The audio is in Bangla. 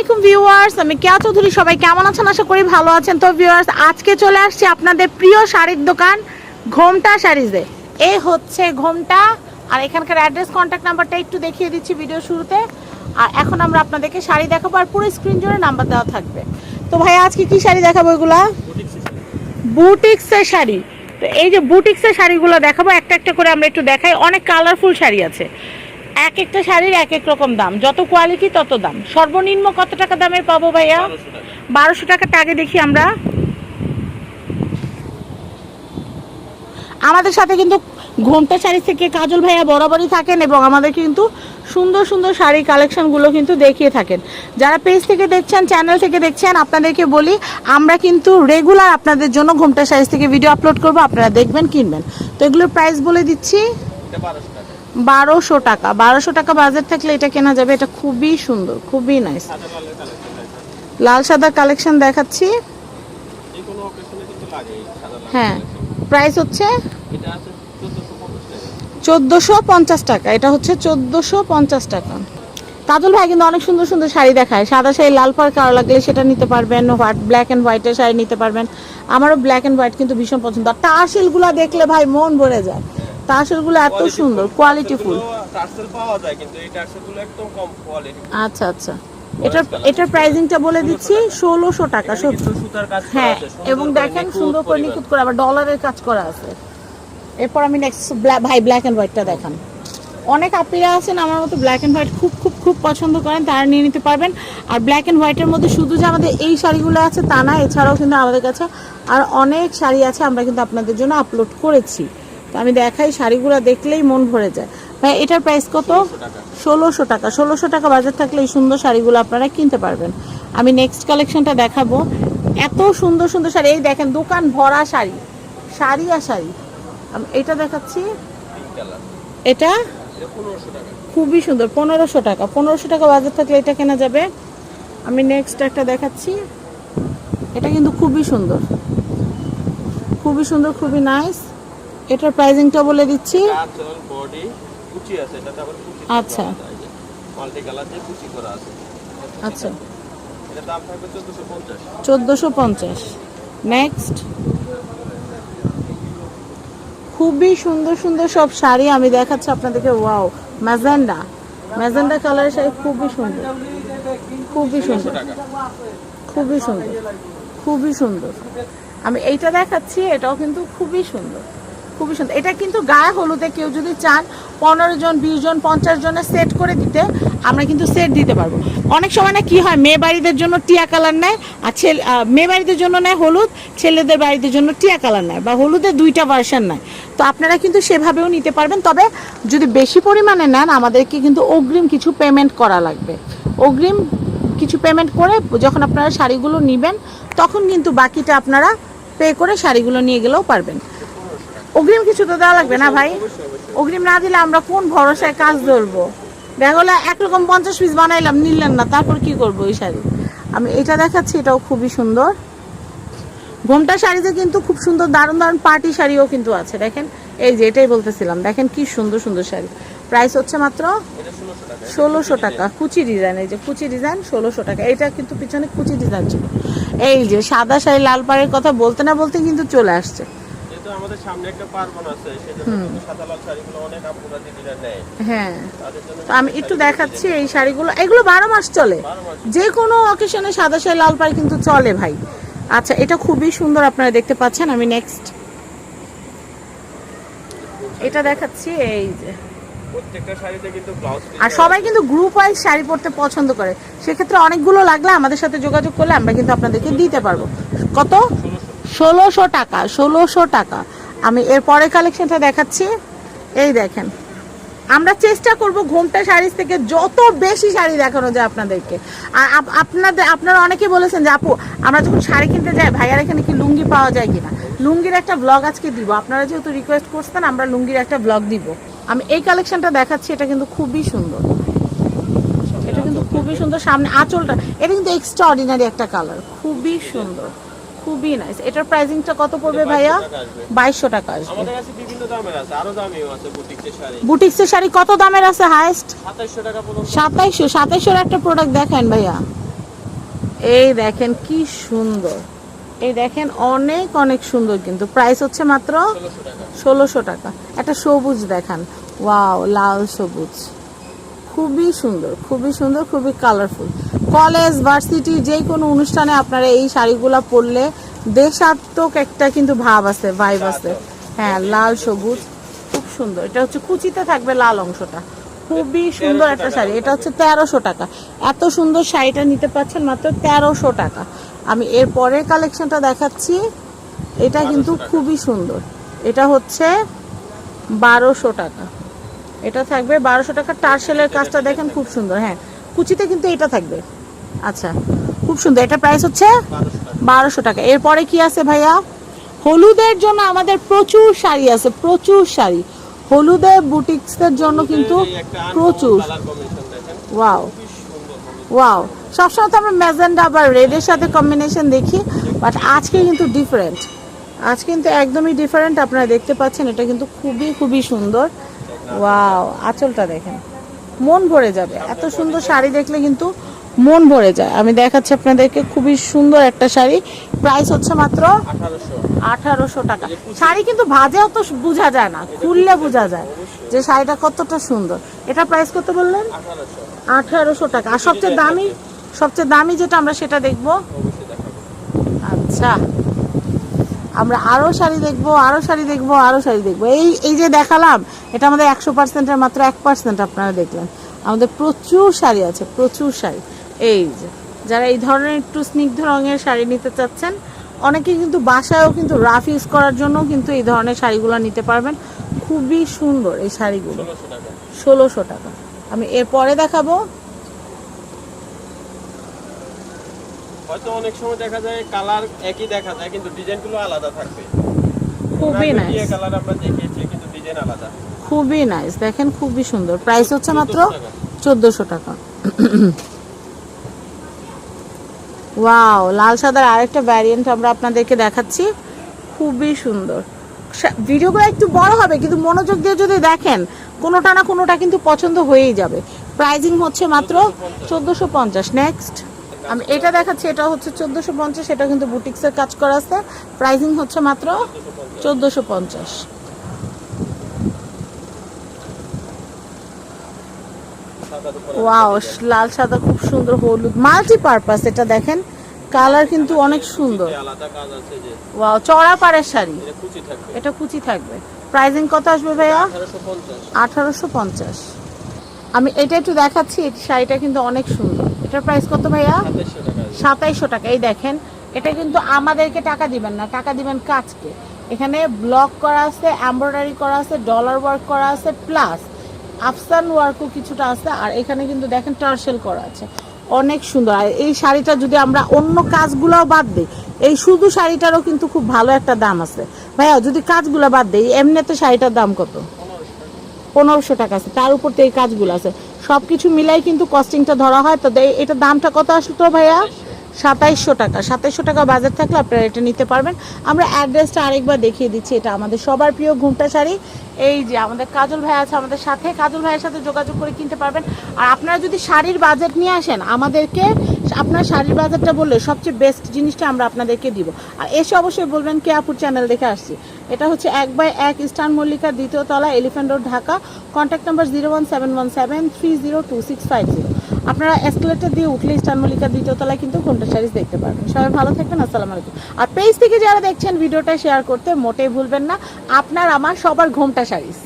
আসসালামাইকুম ভিউয়ার্স, আমি কেয়া চৌধুরী। সবাই কেমন আছেন? আশা করি ভালো আছেন। তো ভিউয়ার্স, আজকে চলে আসছি আপনাদের প্রিয় শাড়ির দোকান, ঘোমটা শাড়িজে। এই হচ্ছে ঘোমটা। আর এখানকার অ্যাড্রেস কন্ট্যাক্ট নাম্বারটা একটু দেখিয়ে দিচ্ছি ভিডিও শুরুতে। আর এখন আমরা আপনাদেরকে শাড়ি দেখাবো আর পুরো স্ক্রিন জুড়ে নাম্বার দেওয়া থাকবে। তো ভাই, আজকে কি শাড়ি দেখাবো এগুলা? বুটিক্সের শাড়ি। তো এই যে বুটিক্সের শাড়িগুলো দেখাবো, একটা একটা করে আমরা একটু দেখাই। অনেক কালারফুল শাড়ি আছে। এক একটা শাড়ির এক এক রকম দাম। যত কোয়ালিটি তত দাম। সর্বনিম্ন কত টাকা দামের পাবো ভাইয়া? বারোশো টাকাটা আগে দেখি আমরা। আমাদের সাথে কিন্তু ঘোমটা শাড়ি থেকে কাজল ভাইয়া বরাবরই থাকেন এবং আমাদের কিন্তু সুন্দর সুন্দর শাড়ি কালেকশনগুলো কিন্তু দেখিয়ে থাকেন। যারা পেজ থেকে দেখছেন চ্যানেল থেকে দেখছেন, আপনাদেরকে বলি, আমরা কিন্তু রেগুলার আপনাদের জন্য ঘোমটা শাড়ি থেকে ভিডিও আপলোড করব। আপনারা দেখবেন, কিনবেন। তো এগুলোর প্রাইস বলে দিচ্ছি। বারোশো টাকা। বারোশো টাকা বাজার থাকলে এটা কেনা যাবে। এটা খুবই সুন্দর খুবই নাইস লাল সাদা কালেকশন দেখাচ্ছি। হ্যাঁ। প্রাইস হচ্ছে? চোদ্দোশো পঞ্চাশ টাকা। এটা হচ্ছে চোদ্দোশো পঞ্চাশ টাকা। কাজল ভাই কিন্তু অনেক সুন্দর সুন্দর শাড়ি দেখায়। সাদা শাড়ি লাল পাড় কালো লাগলে সেটা নিতে পারবেন হোয়াইট ব্ল্যাক অ্যান্ড হোয়াইটের শাড়ি নিতে পারবেন। আমারও ব্ল্যাক অ্যান্ড হোয়াইট কিন্তু ভীষণ পছন্দ। আর টার্সেলগুলো দেখলে ভাই মন ভরে যায়। টার্সেলগুলো এত সুন্দর কোয়ালিটি ফুল। টার্সেল পাওয়া যায় কিন্তু এই টার্সেলগুলো একদম কম কোয়ালিটি আচ্ছা আচ্ছা। এটার এটার প্রাইসিংটা বলে দিচ্ছি ষোলোশো টাকা হ্যাঁ এবং দেখেন সুন্দর করে নিখুঁত করে আবার ডলারের কাজ করা আছে। এরপর আমি নেক্সট ভাই ব্ল্যাক অ্যান্ড হোয়াইটটা দেখান। অনেক আপিরা আছেন আমার মতো ব্ল্যাক অ্যান্ড হোয়াইট খুব খুব খুব পছন্দ করেন তারা নিয়ে নিতে পারবেন। আর ব্ল্যাক অ্যান্ড হোয়াইটের মধ্যে শুধু যে আমাদের এই শাড়িগুলো আছে তা না এছাড়াও কিন্তু আমাদের কাছে আর অনেক শাড়ি আছে আমরা কিন্তু আপনাদের জন্য আপলোড করেছি। তো আমি দেখাই শাড়িগুলো দেখলেই মন ভরে যায়। ভাই, এটার প্রাইস কত? ষোলোশো টাকা। ষোলোশো টাকা বাজার থাকলে এই সুন্দর শাড়িগুলো আপনারা কিনতে পারবেন। আমি নেক্সট কালেকশনটা দেখাবো। এত সুন্দর সুন্দর শাড়ি। এই দেখেন, দোকান ভরা শাড়ি। শাড়ি আর শাড়ি। এটা দেখাচ্ছি। এটা? খুবই সুন্দর, পনেরোশো টাকা। পনেরোশো টাকা বাজার থাকলে এটা কেনা যাবে। আমি নেক্সট একটা দেখাচ্ছি। এটা কিন্তু খুবই সুন্দর। খুবই সুন্দর, খুবই নাইস এটার প্রাইজিংটা বলে দিচ্ছি। বডি কুচি আছে এটাতে আবার কুচি আচ্ছা। মাল্টি কালার দিয়ে কুচি করা আছে। আচ্ছা। এটা দাম থাকবে চোদ্দশো পঞ্চাশ। চোদ্দোশো পঞ্চাশ। নেক্সট খুবই সুন্দর সুন্দর সব শাড়ি আমি দেখাচ্ছি আপনাদেরকে। ওয়াও ম্যাজেন্ডা ম্যাজেন্ডা কালারের শাড়ি খুবই সুন্দর। খুবই সুন্দর। খুবই সুন্দর। খুবই সুন্দর। আমি এইটা দেখাচ্ছি এটাও কিন্তু খুবই সুন্দর। খুবই সুন্দর। এটা কিন্তু গায়ে হলুদে কেউ যদি চান পনেরো জন, বিশ জন, পঞ্চাশ জনের সেট করে দিতে, আমরা কিন্তু সেট দিতে পারব। অনেক সময় না কি হয় মেয়ে বাড়িদের জন্য টিয়া কালার নেয় আর ছেলে মেয়ে বাড়িদের জন্য নেয় হলুদ, ছেলেদের বাড়িদের জন্য টিয়া কালার নেয় বা হলুদের দুইটা ভার্সান নেয়। তো আপনারা কিন্তু সেভাবেও নিতে পারবেন। তবে যদি বেশি পরিমাণে নেন, আমাদেরকে কিন্তু অগ্রিম কিছু পেমেন্ট করা লাগবে। অগ্রিম কিছু পেমেন্ট করে যখন আপনারা শাড়িগুলো নেবেন, তখন কিন্তু বাকিটা আপনারা পে করে শাড়িগুলো নিয়ে গেলেও পারবেন। অগ্রিম কিছু তো দেওয়া লাগবে না ভাই? অগ্রিম না দিলে আমরা কোন ভরসায় কাজ ধরবো? হলো একরকম পঞ্চাশ পিস বানাইলাম নিলেন না তারপর কি করব এই শাড়ি? আমি এটা দেখাচ্ছি এটাও খুবই সুন্দর। ঘোমটা শাড়িতে কিন্তু খুব সুন্দর দারুণ দারুণ পার্টি শাড়িও কিন্তু আছে দেখেন? এই যে এটাই বলতেছিলাম দেখেন কি সুন্দর সুন্দর শাড়ি। প্রাইস হচ্ছে মাত্র ষোলোশো টাকা কুচি ডিজাইন এই যে কুচি ডিজাইন ষোলোশো টাকা। এটা কিন্তু পিছনে কুচি ডিজাইন ছিল। এই যে সাদা শাড়ি লাল পাড়ের কথা বলতে না বলতে কিন্তু চলে আসছে। আমাদের সামনে একটা পার্বণ আছে সেজন্য সাদা লাল শাড়িগুলো অনেক আপুরা দিদিরা নেয়। হ্যাঁ। তো আমি একটু দেখাচ্ছি এই শাড়িগুলো। এগুলো বারো মাস চলে। যে কোনো অকেশনে সাদা শাড়ি লাল পাড়ি কিন্তু চলে ভাই। আচ্ছা এটা খুবই সুন্দর আপনারা দেখতে পাচ্ছেন। আমি নেক্সট এটা দেখাচ্ছি এই যে। আর সবাই কিন্তু গ্রুপ ওয়াইজ শাড়ি পরতে পছন্দ করে। সেক্ষেত্রে অনেকগুলো লাগলে আমাদের সাথে যোগাযোগ করলে আমরা কিন্তু আপনাদেরকে দিতে পারব। কত? ষোলোশো টাকা ষোলোশো টাকা। আমি এর পরের কালেকশনটা দেখাচ্ছি। এই দেখেন। আমরা চেষ্টা করব ঘোমটা শাড়ি থেকে যত বেশি শাড়ি দেখানো যায় আপনাদেরকে। আর আপ- আপনাদের, আপনারা অনেকে বলেছেন যে, আপু, আমরা যখন শাড়ি কিনতে যাই, ভাইয়ার এখানে কি লুঙ্গি পাওয়া যায় কিনা? লুঙ্গির একটা ব্লগ আজকে দিব। আপনারা যেহেতু রিকোয়েস্ট করছেন, আমরা লুঙ্গির একটা ব্লগ দিব। আমি এই কালেকশনটা দেখাচ্ছি, এটা কিন্তু খুবই সুন্দর। এটা কিন্তু খুবই সুন্দর। সামনে আঁচলটা, এটা কিন্তু এক্সট্রা অর্ডিনারি একটা কালার খুবই সুন্দর। খুবই নাইস এটার প্রাইসিংটা কত পড়বে ভাইয়া। বাইশশো টাকা আসবে। আমাদের কাছে বিভিন্ন দামের আছে আরও দামিও আছে বুটিকের শাড়ি। বুটিক্সের শাড়ি কত দামের আছে হাইস্ট সাতাইশশো টাকা পর্যন্ত। সাতাইশশো সাতাইশশোর একটা প্রোডাক্ট দেখেন ভাইয়া। এই দেখেন কি সুন্দর। এই দেখেন অনেক অনেক সুন্দর কিন্তু। প্রাইস হচ্ছে মাত্র ষোলোশো টাকা। একটা সবুজ দেখান। ওয়াও লাল সবুজ। খুবই সুন্দর খুবই সুন্দর খুবই কালারফুল কলেজ ভার্সিটি যে কোনো অনুষ্ঠানে আপনারা এই শাড়িগুলো পরলে দেশাত্মক একটা কিন্তু ভাব আছে ভাইব আছে। হ্যাঁ লাল। সবুজ খুব সুন্দর। এটা হচ্ছে কুচিতে থাকবে লাল অংশটা। খুবই সুন্দর একটা শাড়ি। এটা হচ্ছে তেরোশো টাকা। এত সুন্দর শাড়িটা নিতে পাচ্ছেন মাত্র তেরোশো টাকা। আমি এর পরের কালেকশনটা দেখাচ্ছি। এটা কিন্তু খুবই সুন্দর। এটা হচ্ছে বারোশো টাকা। এটা থাকবে বারোশো টাকা। টার্সেলের কাজটা দেখেন খুব সুন্দর হ্যাঁ। কুচিতে কিন্তু এটা থাকবে। আচ্ছা খুব সুন্দর। এটা প্রাইস হচ্ছে বারোশো টাকা। এরপরে কি আছে ভাইয়া? হলুদের জন্য আমাদের প্রচুর শাড়ি আছে প্রচুর শাড়ি। হলুদের বুটিক্সের জন্য কিন্তু প্রচুর। ওয়াও ওয়াও সবসময় তো আমরা ম্যাজেন্ডা বা রেডের সাথে কম্বিনেশন দেখি বাট আজকে কিন্তু ডিফারেন্ট আজ কিন্তু একদমই ডিফারেন্ট আপনারা দেখতে পাচ্ছেন এটা কিন্তু খুবই খুবই সুন্দর। ওয়াও আঁচলটা দেখেন। মন ভরে যাবে। এত সুন্দর শাড়ি দেখলে কিন্তু মন ভরে যায়। আমি দেখাচ্ছি আপনাদেরকে খুবই সুন্দর একটা শাড়ি। প্রাইস হচ্ছে মাত্র আঠারোশো। টাকা। শাড়ি কিন্তু ভাজেও তো বোঝা যায় না খুললে বোঝা যায় যে শাড়িটা কতটা সুন্দর। এটা প্রাইস কত বললেন? আঠারোশো। টাকা। আর সবচেয়ে দামি সবচেয়ে দামি যেটা আমরা সেটা দেখব। আচ্ছা। আমরা আরও শাড়ি দেখব, আরও শাড়ি দেখব, আরও শাড়ি দেখব। এই এই যে দেখালাম, এটা আমাদের একশো পার্সেন্টের মাত্র এক পার্সেন্ট আপনারা দেখলেন। আমাদের প্রচুর শাড়ি আছে, প্রচুর শাড়ি। এই যে, যারা এই ধরনের একটু স্নিগ্ধ রঙের শাড়ি নিতে চাচ্ছেন, অনেকে কিন্তু বাসায়ও কিন্তু রাফ ইউজ করার জন্য কিন্তু এই ধরনের শাড়িগুলো নিতে পারবেন। খুবই সুন্দর এই শাড়িগুলো। ষোলোশো টাকা। আমি এরপরে দেখাবো হয়তো অনেক সময় দেখা যায় কালার একই দেখা যায় কিন্তু ডিজাইনগুলো আলাদা থাকবে। খুবই নাইস কালার আমরা দেখিয়েছি কিন্তু ডিজাইন আলাদা। খুবই নাইস দেখেন খুবই সুন্দর। প্রাইস হচ্ছে মাত্র 1400 টাকা। চোদ্দশো ওয়াও লাল সাদার আরেকটা ভ্যারিয়েন্ট আমরা আপনাদেরকে দেখাচ্ছি। খুবই সুন্দর। ভিডিওগুলো একটু বড় হবে কিন্তু মনোযোগ দিয়ে যদি দেখেন কোনোটা না কোনোটা কিন্তু পছন্দ হয়েই যাবে। প্রাইজিং হচ্ছে মাত্র চোদ্দোশো পঞ্চাশ। নেক্সট আমি এটা দেখাচ্ছি এটা হচ্ছে চোদ্দোশো পঞ্চাশ এটা কিন্তু বুটিক্সের কাজ করা আছে। প্রাইজিং হচ্ছে মাত্র চোদ্দোশো পঞ্চাশ। ওয়াও লাল সাদা খুব সুন্দর হলুদ মাল্টি পারপাস এটা দেখেন কালার কিন্তু অনেক সুন্দর। ওয়াও চড়া পাড়ের শাড়ি। এটা কুচি থাকবে। প্রাইজিং কত আসবে ভাইয়া? আঠারোশো পঞ্চাশ। আমি এটা একটু দেখাচ্ছি শাড়িটা কিন্তু অনেক সুন্দর। এটার প্রাইস কত ভাইয়া? সাতাইশশো টাকা। টাকা। এই দেখেন এটা কিন্তু আমাদেরকে টাকা দিবেন না। টাকা দিবেন কাজকে। এখানে ব্লক করা আছে এমব্রয়ডারি করা আছে ডলার ওয়ার্ক করা আছে প্লাস আফসান ওয়ার্কও কিছুটা আছে। আর এখানে কিন্তু দেখেন টার্সেল করা আছে। অনেক সুন্দর। আর এই শাড়িটা যদি আমরা অন্য কাজগুলোও বাদ দিই এই শুধু শাড়িটারও কিন্তু খুব ভালো একটা দাম আছে। ভাইয়া যদি কাজগুলো বাদ দিই এমনিতে শাড়িটার দাম কত? পনেরোশো টাকা আছে। তার উপর তো এই কাজগুলো আছে। সব কিছু মিলাই কিন্তু কস্টিংটা ধরা হয়। তো এটা দামটা কত আসলো ভাইয়া? সাতাইশশো টাকা। সাতাইশশো টাকা বাজার থাকলে আপনারা এটা নিতে পারবেন। আমরা অ্যাড্রেসটা আরেকবার দেখিয়ে দিচ্ছি। এটা আমাদের সবার প্রিয় ঘুমটা শাড়ি। এই যে আমাদের কাজল ভাই আছে, আমাদের সাথে কাজল ভাইয়ের সাথে যোগাযোগ করে কিনতে পারবেন। আর আপনারা যদি শাড়ির বাজেট নিয়ে আসেন, আমাদেরকে আপনার শাড়ির বাজারটা বললে, সবচেয়ে বেস্ট জিনিসটা আমরা আপনাদেরকে দিব। আর এসে অবশ্যই বলবেন কে আপুর চ্যানেল দেখে আসছি। এটা হচ্ছে এক বাই এক, ইস্টার্ন মল্লিকার দ্বিতীয় তলা elephant road Dhaka. Contact number zero one seven one seven three zero two six five zero আপনারা এসকেলেটার দিয়ে উঠলে ইস্টার্ন মল্লিকার দ্বিতীয় তলায় কিন্তু ঘণ্টা শাড়িজ দেখতে পারবেন। সবাই ভালো থাকবেন, আসসালামু আলাইকুম। আর পেজ থেকে যারা দেখছেন, ভিডিওটা শেয়ার করতে মোটেই ভুলবেন না। আপনার, আমার, সবার ঘোমটা শাড়িজ